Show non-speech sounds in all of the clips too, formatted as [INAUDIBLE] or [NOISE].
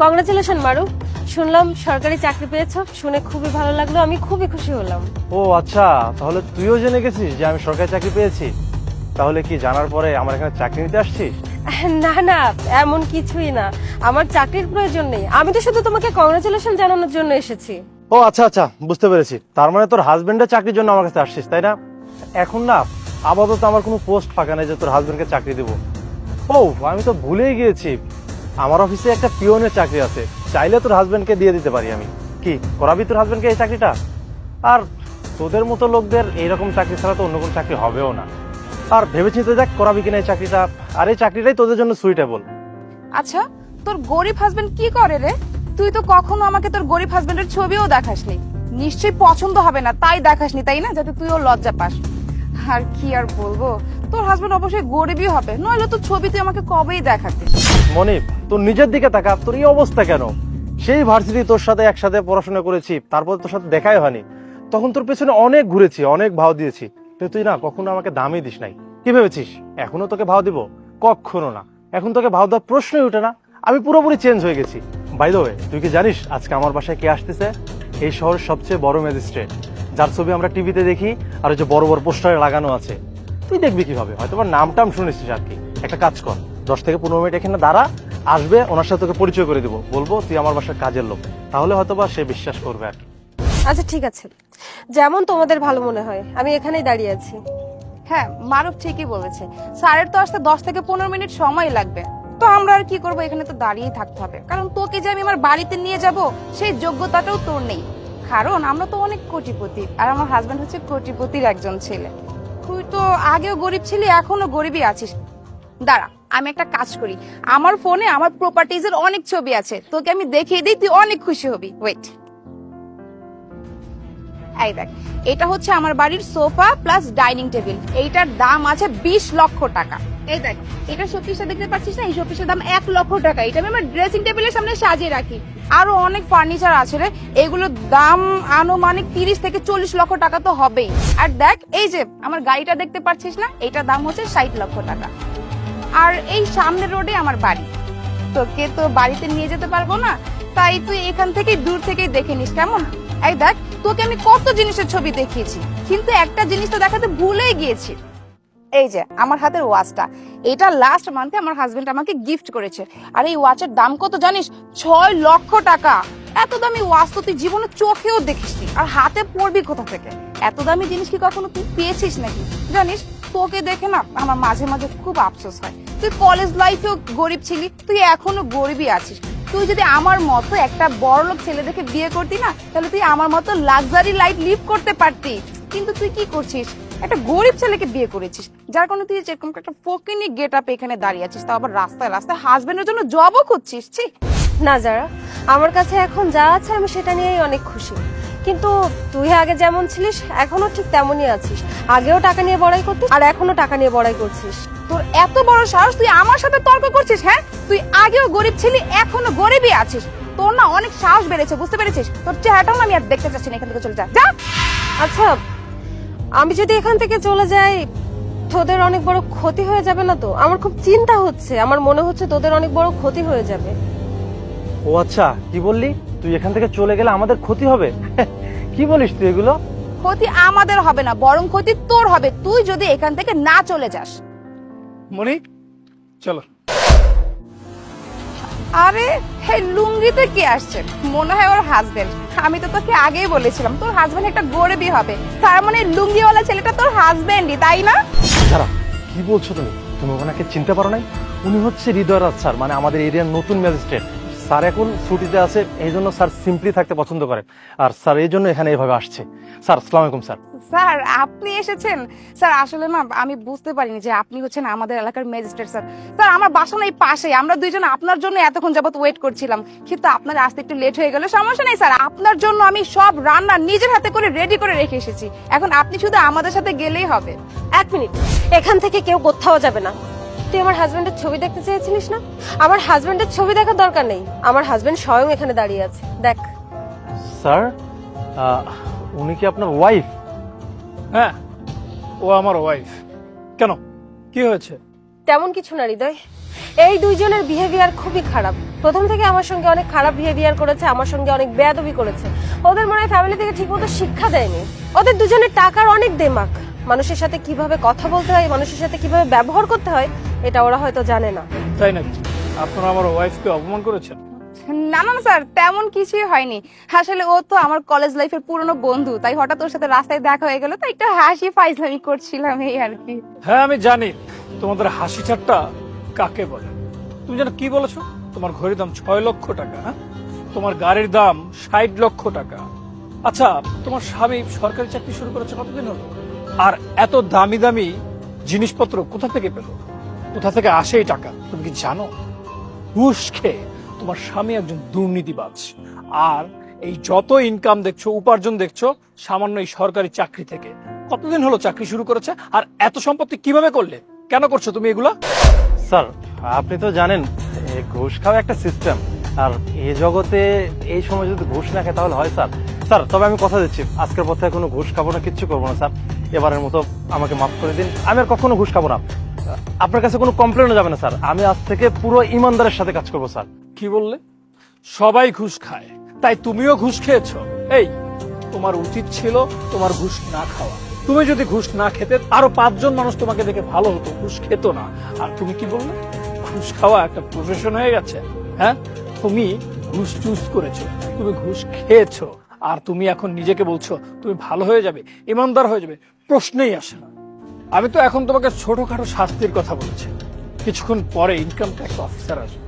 Congratulation মারু শুনলাম সরকারি চাকরি পেয়েছ শুনে খুবই ভালো লাগল আমি খুবই খুশি হলাম। ও আচ্ছা তাহলে তুইও জেনে গেছিস যে আমি সরকারি চাকরি পেয়েছি। তাহলে কি জানার পরে আমার এখানে চাকরি নিতে আসছিস? [LAUGHS] না না এমন কিছুই না। আমার চাকরির প্রয়োজন নেই। আমি তো শুধু তোমাকে কংগ্রাচুলেশন জানানোর জন্য এসেছি। ও আচ্ছা আচ্ছা বুঝতে পেরেছি। তার মানে তোর হাজবেন্ডের চাকরির জন্য আমার কাছে আসছিস তাই না? এখন না আপাতত আমার কোনো পোস্ট ফাঁকা নেই যে তোর হাজবেন্ডকে চাকরি দেবো। ও আমি তো ভুলেই গিয়েছি। আমার অফিসে একটা পিওনের চাকরি আছে। চাইলে তোর হাজবেন্ডকে দিয়ে দিতে পারি আমি। কি করাবি তোর হাজবেন্ডকে এই চাকরিটা? আর তোদের মতো লোকদের এইরকম চাকরি ছাড়া তো অন্য কোনো চাকরি হবেও না। আর ভেবেচিন্তে দেখ করাবি কিনা এই চাকরিটা। আর এই চাকরিটাই তোদের জন্য সুইটেবল আচ্ছা তোর গরিব হাজবেন্ড কি করে রে? তুই তো কখনো আমাকে তোর গরিব হাজবেন্ডের ছবিও দেখাসনি। নিশ্চয়ই পছন্দ হবে না তাই দেখাসনি তাই না? যাতে তুইও লজ্জা পাস। আর কি আর বলব? তোর হাজবেন্ড অবশ্যই গরিবই হবে। নইলে তোর ছবি তুই আমাকে কবেই দেখাতিস। মনিপ তোর নিজের দিকে তাকা তোর এই অবস্থা কেন? সেই ভার্সিটি তোর সাথে একসাথে পড়াশোনা করেছি, তারপর তোর সাথে দেখাই হয়নি। তখন তোর পেছনে অনেক ঘুরেছি, অনেক ভাও দিয়েছি। তুই না কখনো আমাকে দামই দিস নাই। কি ভেবেছিস? এখনও তোকে ভাও দিব? কখনো না। এখন তোকে ভাও দেওয়ার প্রশ্নই ওঠে না। আমি পুরোপুরি চেঞ্জ হয়ে গেছি। বাই ওয়ে তুই কি জানিস আজকে আমার বাসায় কে আসতেছে? এই শহরের সবচেয়ে বড় ম্যাজিস্ট্রেট। যার ছবি আমরা টিভিতে দেখি, আর ওই যে বড় বড় পোস্টারে লাগানো আছে। তুই দেখবি কীভাবে? হয়তো নাম টাম শুনেছিস আর কি। একটা কাজ কর, দশ থেকে পনেরো মিনিট এখানে দাঁড়া আসবে ওনার সাথে তোকে পরিচয় করে দিব। বলব তুই আমার বাসার কাজের লোক। তাহলে হয়তো বা সে বিশ্বাস করবে আর আচ্ছা ঠিক আছে। যেমন তোমাদের ভালো মনে হয় আমি এখানেই দাঁড়িয়ে আছি। হ্যাঁ মারুফ ঠিকই বলেছে। স্যারের তো আসতে দশ থেকে পনেরো মিনিট সময় লাগবে। তো আমরা আর কি করব এখানে তো দাঁড়িয়েই থাকতে হবে। কারণ তোকে যে আমি আমার বাড়িতে নিয়ে যাব সেই যোগ্যতাটাও তোর নেই। কারণ আমরা তো অনেক কোটিপতি আর আমার হাজবেন্ড হচ্ছে কোটিপতির একজন ছেলে। তুই তো আগেও গরিব ছিলি এখনও গরিবই আছিস। দাঁড়া আমি একটা কাজ করি। আমার ফোনে আমার প্রপার্টিজের অনেক ছবি আছে। তোকে আমি দেখিয়ে দিই, তুই অনেক খুশি হবি। ওয়েট এই দেখ, এটা হচ্ছে আমার বাড়ির সোফা প্লাস ডাইনিং টেবিল এইটার দাম আছে বিশ লক্ষ টাকা। এই দেখ, এটা শোপিসটা দেখতে পাচ্ছিস না? এই শোপিসের দাম এক লক্ষ টাকা। এটা আমি আমার ড্রেসিং টেবিলের সামনে সাজিয়ে রাখি। আরও অনেক ফার্নিচার আছে রে। এগুলোর দাম আনুমানিক তিরিশ থেকে চল্লিশ লক্ষ টাকা তো হবেই। আর দেখ, এই যে, আমার গাড়িটা দেখতে পাচ্ছিস না? এটার দাম হচ্ছে ষাট লক্ষ টাকা। আর এই সামনের রোডে আমার বাড়ি। তোকে তো বাড়িতে নিয়ে যেতে পারব না, তাই তুই এখান থেকেই দূর থেকেই দেখে নিস, কেমন? এই দেখ, তোকে আমি কত জিনিসের ছবি দেখিয়েছি, কিন্তু একটা জিনিস তো দেখাতে ভুলেই গিয়েছি। এই যে, আমার হাতের ওয়াচটা এটা লাস্ট মান্থে আমার হাজবেন্ড আমাকে গিফট করেছে, আর এই ওয়াচের দাম কত জানিস? ছয় লক্ষ টাকা। এত দামি ওয়াচ তো তুই জীবনে চোখেও দেখিসনি, আর হাতে পড়বি কোথা থেকে? এত দামি জিনিস কি কখনো তুই পেয়েছিস নাকি? জানিস তোকে দেখে না আমার মাঝে মাঝে খুব আফসোস হয়। তুই কলেজ লাইফেও গরিব ছিলি, তুই এখনও গরিবই আছিস। তুই যদি আমার মতো একটা বড় লোক ছেলে দেখে বিয়ে করতি না, তাহলে তুই আমার মতো লাক্সারি লাইফ লিভ করতে পারতি। কিন্তু তুই কি করছিস? একটা গরিব ছেলেকে বিয়ে করেছিস, যার কারণে তুই যেরকম একটা ফকিনি গেট আপ এখানে দাঁড়িয়ে আছিস, তাও আবার রাস্তায় রাস্তায় হাজবেন্ডের জন্য জবও খুঁজছিস, ছি। না, যারা, আমার কাছে এখন যা আছে, আমি সেটা নিয়েই অনেক খুশি। কিন্তু তুই আগে যেমন ছিলিস এখনও ঠিক তেমনই আছিস। আগেও টাকা নিয়ে বড়াই করতিস, আর এখনও টাকা নিয়ে বড়াই করছিস। তোর এত বড় সাহস তুই আমার সাথে তর্ক করছিস হ্যাঁ? তুই আগেও গরিব ছিলি এখনও গরিবই আছিস। তোর না অনেক সাহস বেড়েছে, বুঝতে পেরেছিস? তোর চেহারাটাও না আমি আর দেখতে চাচ্ছি না, এখান থেকে চলে যা। যা! আচ্ছা আমি যদি এখান থেকে চলে যাই, তোদের অনেক বড় ক্ষতি হয়ে যাবে না তো? আমার খুব চিন্তা হচ্ছে, আমার মনে হচ্ছে তোদের অনেক বড় ক্ষতি হয়ে যাবে। ও আচ্ছা কি বললি? তুই এখান থেকে চলে গেলে আমাদের ক্ষতি হবে? [LAUGHS] কি বলিস তুই এগুলো? ক্ষতি আমাদের হবে না বরং ক্ষতি তোর হবে। তুই যদি এখান থেকে না চলে যাস। মনি চলো। আরে হে লুঙ্গিতে কে আসছে? মনে হয় ওর হাজবেন্ড আমি তো তোকে আগেই বলেছিলাম তোর হাজবেন্ড একটা গরিবই হবে। তার মানে লুঙ্গিওয়ালা ছেলেটা তোর হাজবেন্ডই তাই না? যারা কি বলছো তুমি? তুমি ওনাকে চিনতে পারো নাই? উনি হচ্ছে হৃদয় রাজ স্যার মানে আমাদের এরিয়ার নতুন ম্যাজিস্ট্রেট স্যার এখন ছুটিতে আছে এই জন্য স্যার সিম্পলি থাকতে পছন্দ করেন। আর স্যার এই জন্য এখানে এভাবে আসছে। স্যার আসসালামু আলাইকুম স্যার। স্যার আপনি এসেছেন? স্যার আসলে না আমি বুঝতে পারিনি যে আপনি হচ্ছেন আমাদের এলাকার ম্যাজিস্ট্রেট স্যার। স্যার আমার বাসা না এই পাশে আমরা দুইজন আপনার জন্য এতক্ষণ যাবত ওয়েট করছিলাম। কিন্তু আপনার আসতে একটু লেট হয়ে গেল সমস্যা নেই স্যার। আপনার জন্য আমি সব রান্না নিজের হাতে করে রেডি করে রেখে এসেছি। এখন আপনি শুধু আমাদের সাথে গেলেই হবে। এক মিনিট। এখান থেকে কেউ কোথাও যাবে না। তুই আমার হাজবেন্ডের ছবি দেখতে চেয়েছিলিস না? আমার হাজবেন্ডের ছবি দেখার দরকার নেই। আমার হাজবেন্ড স্বয়ং এখানে দাঁড়িয়ে আছে। দেখ। স্যার উনি কি আপনার ওয়াইফ হ্যাঁ ও আমার ওয়াইফ কেন? কি হয়েছে? তেমন কিছু না হৃদয়। এই দুইজনের বিহেভিয়ার খুবই খারাপ। প্রথম থেকে আমার সঙ্গে অনেক খারাপ বিহেভিয়ার করেছে আমার সঙ্গে অনেক বেয়াদবি করেছে। ওদের মনে হয় ফ্যামিলি থেকে ঠিকমতো শিক্ষা দেয়নি। ওদের দুজনের টাকার অনেক দেমাক। মানুষের সাথে কীভাবে কথা বলতে হয় মানুষের সাথে কীভাবে ব্যবহার করতে হয় এটা ওরা হয়তো জানে না। তাই নাকি? আপনারা আমার ওয়াইফকে অপমান করেছেন? না না না, স্যার তেমন কিছুই হয়নি। আসলে ও তো আমার কলেজ লাইফের পুরনো বন্ধু তাই হঠাৎ ওর সাথে রাস্তায় দেখা হয়ে গেল তাই একটু হাসি ফাইজলামি করছিলাম এই আর কি। হ্যাঁ আমি জানি। তোমাদের হাসি ঠাট্টা কাকে বলে? তুমি জানো কি বলেছ? তোমার ঘড়ির দাম ছয় লক্ষ টাকা হ্যাঁ? তোমার গাড়ির দাম ষাট লক্ষ টাকা। আচ্ছা তোমার স্বামী সরকারি চাকরি শুরু করেছে কতদিন হলো? আর এত দামি দামি জিনিসপত্র কোথা থেকে পেল? কোথা থেকে আসে এই টাকা? তুমি কি জানো? ঘুষ খেয়ে তোমার স্বামী একজন দুর্নীতিবাজ। আর এই যত ইনকাম দেখছ, উপার্জন দেখছ, সামান্য এই সরকারি চাকরি থেকে। কতদিন হলো চাকরি শুরু করেছে? আর এত সম্পত্তি কীভাবে করলে? কেন করছ তুমি এগুলা? স্যার, আপনি তো জানেন, এ ঘুষ খাওয়া একটা সিস্টেম আর এই জগতে এই সময় যদি ঘুষ না খায়, তাহলে হয় স্যার। স্যার, তবে আমি কথা দিচ্ছি। আজকের পর থেকে কোনো ঘুষ খাব না, কিচ্ছু করব না, স্যার। এবারের মতো আমাকে মাফ করে দিন। আমি আর কখনো ঘুষ খাব না। আপনার কাছে কোনো কমপ্লেনও যাবে না, স্যার। আমি আজ থেকে পুরো ইমানদারের সাথে কাজ করব, স্যার। কি বললে? সবাই ঘুষ খায়। তাই তুমিও ঘুষ খেয়েছো। এই, তোমার উচিত ছিল তোমার ঘুষ না খাওয়া। তুমি যদি ঘুষ না খেতে, আরও পাঁচজন মানুষ তোমাকে দেখে ভালো হতো, ঘুষ খেত না। আর তুমি কি বললে? ঘুষ খাওয়া একটা প্রফেশন হয়ে গেছে। হ্যাঁ? তুমি ঘুষ চুজ করেছ, তুমি ঘুষ খেয়েছো। আর তুমি এখন নিজেকে বলছো, তুমি ভালো হয়ে যাবে, ইমানদার হয়ে যাবে। প্রশ্নেই আসে না। আমি তো এখন তোমাকে ছোটখাটো শাস্তির কথা বলছি। কিছুক্ষণ পরে ইনকাম ট্যাক্স অফিসার আসবে।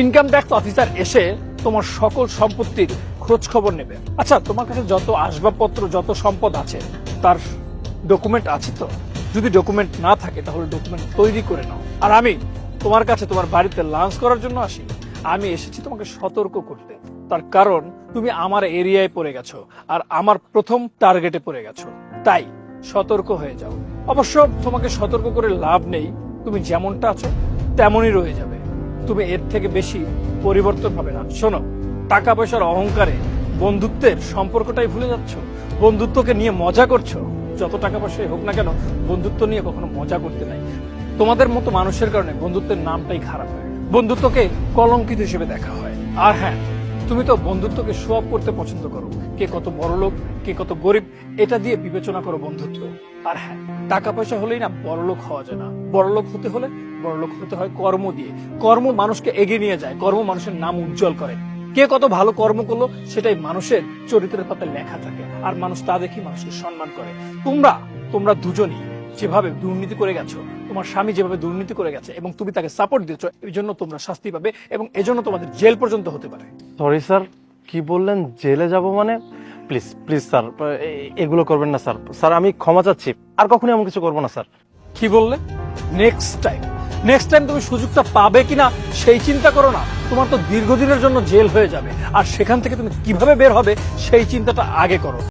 ইনকাম ট্যাক্স অফিসার এসে তোমার সকল সম্পত্তির খোঁজ খবর নেবে। আচ্ছা তোমার কাছে যত আসবাবপত্র, যত সম্পদ আছে, তার ডকুমেন্ট আছে তো? যদি ডকুমেন্ট না থাকে, তাহলে ডকুমেন্ট তৈরি করে নাও। আর আমি তোমার কাছে তোমার বাড়িতে লাঞ্চ করার জন্য আসি। আমি এসেছি তোমাকে সতর্ক করতে। তার কারণ, তুমি আমার এরিয়ায় পড়ে গেছো, আর আমার প্রথম টার্গেটে পড়ে গেছো। তাই সতর্ক হয়ে যাও। অবশ্য তোমাকে সতর্ক করে লাভ নেই। তুমি যেমনটা আছো, তেমনই রয়ে যাবে। তুমি এর থেকে বেশি পরিবর্তন হবে না। শোনো টাকা পয়সার অহংকারে বন্ধুত্বের সম্পর্কটাই ভুলে যাচ্ছ? বন্ধুত্বকে নিয়ে মজা করছ? যত টাকা পয়সাই হোক না কেন, বন্ধুত্ব নিয়ে কখনো মজা করতে নাই। তোমাদের মতো মানুষের কারণে বন্ধুত্বের নামটাই খারাপ হয়। বন্ধুত্বকে কলঙ্কিত হিসেবে দেখা হয়। আর হ্যাঁ তুমি তো বন্ধুত্বকে শো অফ করতে পছন্দ করো। কে কত বড় লোক, কে কত গরিব, এটা দিয়ে বিবেচনা করো বন্ধুত্ব। আর হ্যাঁ টাকা পয়সা হলেই না বড় লোক হওয়া যায় না। বড় লোক হতে হলে বড় লোক হতে হয় কর্ম দিয়ে। কর্ম মানুষকে এগিয়ে নিয়ে যায়, কর্ম মানুষের নাম উজ্জ্বল করে। কে কত ভালো কর্ম করল, সেটাই মানুষের চরিত্রের পাতায় লেখা থাকে। আর মানুষ তা দেখি মানুষকে সম্মান করে। তোমরা তোমরা দুজনই যেভাবে দুর্নীতি করে গেছো তোমার স্বামী যেভাবে দুর্নীতি করে গেছে এবং তুমি তাকে সাপোর্ট দিয়েছ এই জন্য তোমরা শাস্তি পাবে এবং এজন্য তোমাদের জেল পর্যন্ত হতে পারে। সরি স্যার কি বললেন? জেলে যাব মানে? প্লিজ প্লিজ স্যার এগুলো করবেন না স্যার স্যার আমি ক্ষমা চাচ্ছি। আর কখনোই এমন কিছু করব না স্যার কি বললে? নেক্সট টাইম নেক্সট টাইম তুমি সুযোগটা পাবে কিনা সেই চিন্তা করো না। তোমার তো দীর্ঘদিনের জন্য জেল হয়ে যাবে। আর সেখান থেকে তুমি কীভাবে বের হবে সেই চিন্তাটা আগে করো।